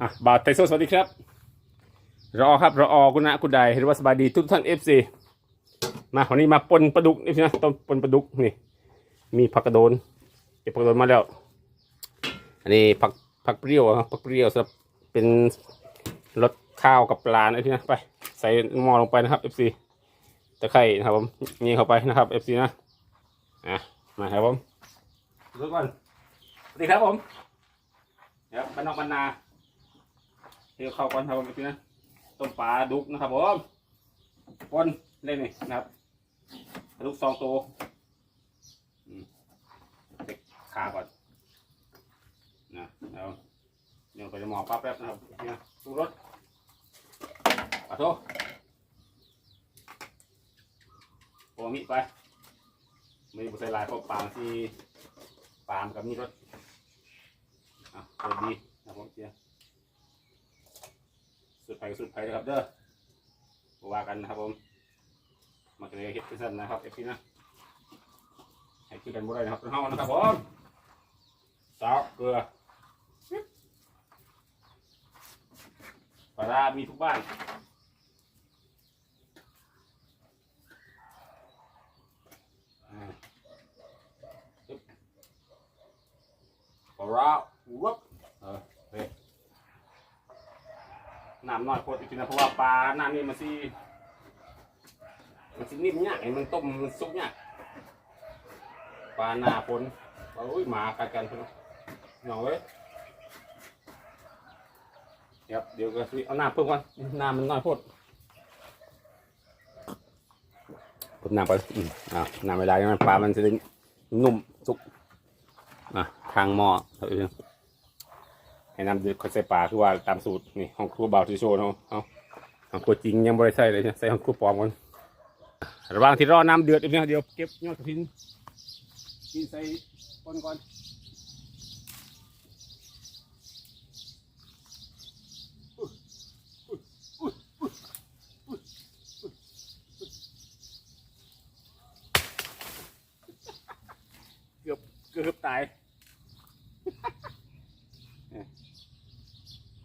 อะบาทไทโซสวัสดีครับ รอครับรออคุณนะคุณใดหรือว่าสบายดีทุกท่านเอฟซีมาวันนี้มาปนปลาดุกนี่นะต้นปนปลาดุกนี่ มีผักกระโดนเก็บผักกระโดนมาแล้ว อันนี้ผักผักเปรี้ยวครับผักเปรี้ยวสำหรับเป็นรสข้าวกับปลานะที่นะไป ใส่หม้อลงไปนะครับเอฟซีตะไคร่นะครับผมนี่เข้าไปนะครับเอฟซีนะอะมาครับผมดูก่อนสวัสดีครับผมเดี๋ยวบ้านนอกบ้านนา เที่ยวเข้าก่อนครับผมเอฟซีนะต้มปลาดุกนะครับผมปนเล่นนี่นะครับปลาดุกสองตัวเด็กขาก่อนนะเอาเดี๋ยวไปจะหมอปั๊บแป๊บนะครับเนี่ยดูรถขอโทษโอมิไปไม่บุษลายเพราะปางที่ปามกับมีรถอะเปิดดีนะผมเชียร์ ไปสุดไปนะครับเด้อว่ากันนะครับผมมาเกลี่ยเฮ็ดขึ้นสั้นนะครับเอฟซีนะให้คิดกันบ่ได้นะครับเป็นห้องนะครับผมสาวเกลือปลาร้ามีทุกบ้านปลาร้าวับเออเฮ้ย น้ำน้อยโคตรจริงๆนะเพราะว่าปลาน้ำนี่มันสิมันสินิ่มเนี่ยากไอ้มันต้มมันสุกเนี่ยากปลาหน้าฝนโอ้ยหมากัดกันเพื่อนเหงาเว้ยครับเดี๋ยวก็เอาหน้ำเพิ่มก่อนหน้ำมันน้อยโพดพิ่มน้ำไปอืมอ่าน้ำเวลามันปลามันจะนุ่มสุกอะทางหม้อเอาเอ ให้น้ำเดือดค่อยใส่ปลาคือว่าตามสูตรนี่ห้องครัวเบาที่โชว์เนาะเอาห้องครัวจริงยังไม่ได้ใส่เลยนะใส่ห้องครัวปลอมก่อนระหว่างที่รอน้ำเดือดอีกเนี่ยเดี๋ยวเก็บยอดกระถินกินใส่ก้นก่อนเกือบเกือบตายเนี่ย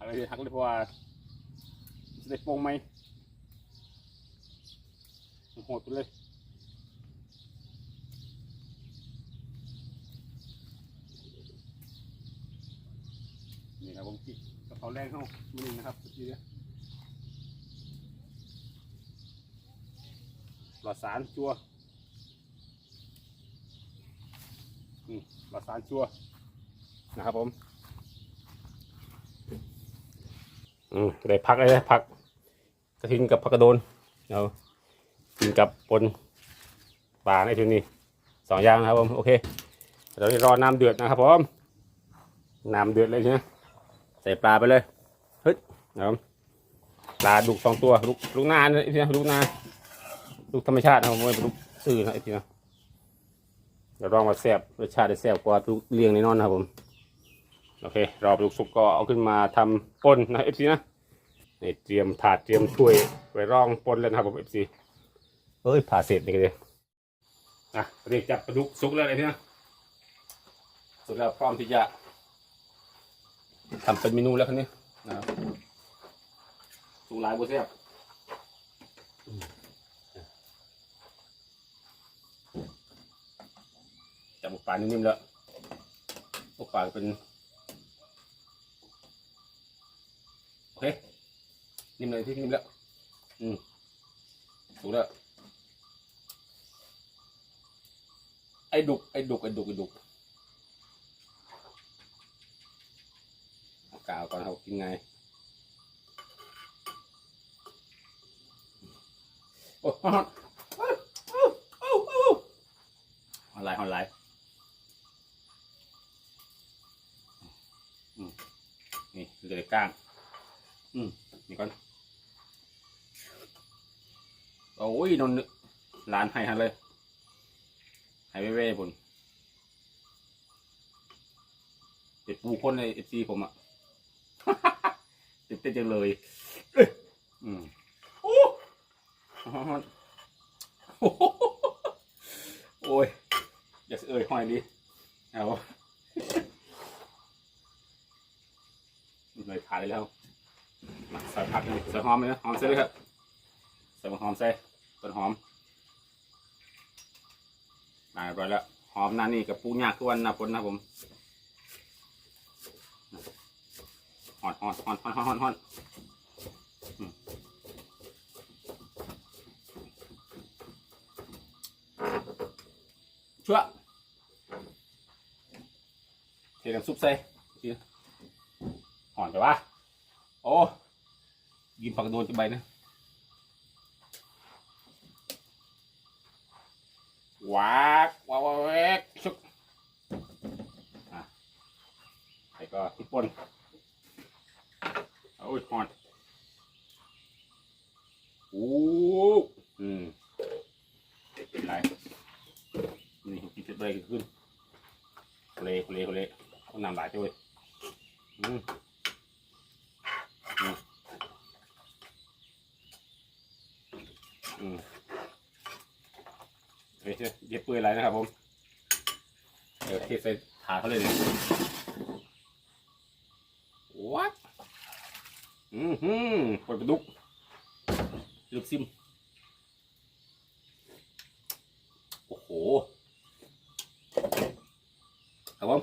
อะไรทักเลยเพราะว่าจะได้ปงไหมโหดไปเลยนี่ครับผมกินกระเพราแรงเข้ามือหนึ่งนะครับทีเดียวหลอดสารจัวมหลอดสารจัวนะครับผม อืมได้พักเลยนะพักกระทินกับผักกระโดนเรากินกับปนปลาในที่นี้สองอย่างนะครับผมโอเคเราจะรอน้ำเดือดนะครับผมน้ำเดือดเลยใช่ไหมใส่ปลาไปเลยเฮ้ยนะครับปลาดุกสองตัวลูกลูกนาเนี่ยไอ้ที่นะลูกนาลูกธรรมชาตินะครับผมไม่เป็นลูกซื่อนะไอ้ที่นะเดี๋ยวลองมาแซ่บรสชาติได้แซ่บกว่าทุกเรียงแน่นอนนะครับผม โอเค รอปลูกสุกก็เอาขึ้นมาทำปนนะเอฟซีนะนี่เตรียมถาดเตรียมถ้วยไว้รองปนแล้วนะครับผมเอฟซีเฮ้ยผ่าเสร็จนี่ก็เลยอะเรียกจับปลาดุกสุกแล้วเลยนะสุกแล้วพร้อมที่จะทำเป็นเมนูแล้วคันนี้นะครับสุกหลายบัวแซ่บจับปลานิ่มๆแล้วพวกปลาเป็น โอเคนิ่มเลยที่นิ่มแล้วอืมถูกแล้วไอ้ดุกไอ้ดุกไอ้ดุกไอ้ดุกกาวก่อนครับกินไงโอ้ฮอนฮอนฮอนไลน์ฮอนไลน์นี่เหลือก้าง อืมนี่ก่อนโอ้ยนนท์ร้านให้ฮันเลยให้เว่ๆพุ่นเป็ดปูคนในเอฟซีผมอะติดเต้นจังเลย อืมโอ้ฮอนโอ้โอ้ยอย่าเอ่ยห้อยดิเอาเลยขาดเลยแล้ว มาใส่ผักเลยใส่หอมเลยนะหอมใส่เลยครับใส่หอมใส่ต้นหอมมาเรียบร้อยแล้วหอมนานี่กับปูยากทุกวันนะพนนะผมหอนหอนหอนหอนหอนหอนหอนชั่วเทน้ำซุปใส่หอนไปวะโอ้ ยินผักโดนจะใบนะว้ากว้าวว้าวแวกชุกอะใส่ก็พริปนโอ้ยหอนโอ้อืมเป็นไรนี่กินเสร็จเลยขึ้นเลโคเลโคเละเอานำหลายด้วยอืม ใช่ไย็บเปื่อยไรนะครับผมเดี๋ยวเทใส่ถาเขาเลยเนี่ยวัดอือหือปลดกระดุลูกซิม โอ้โหครับผม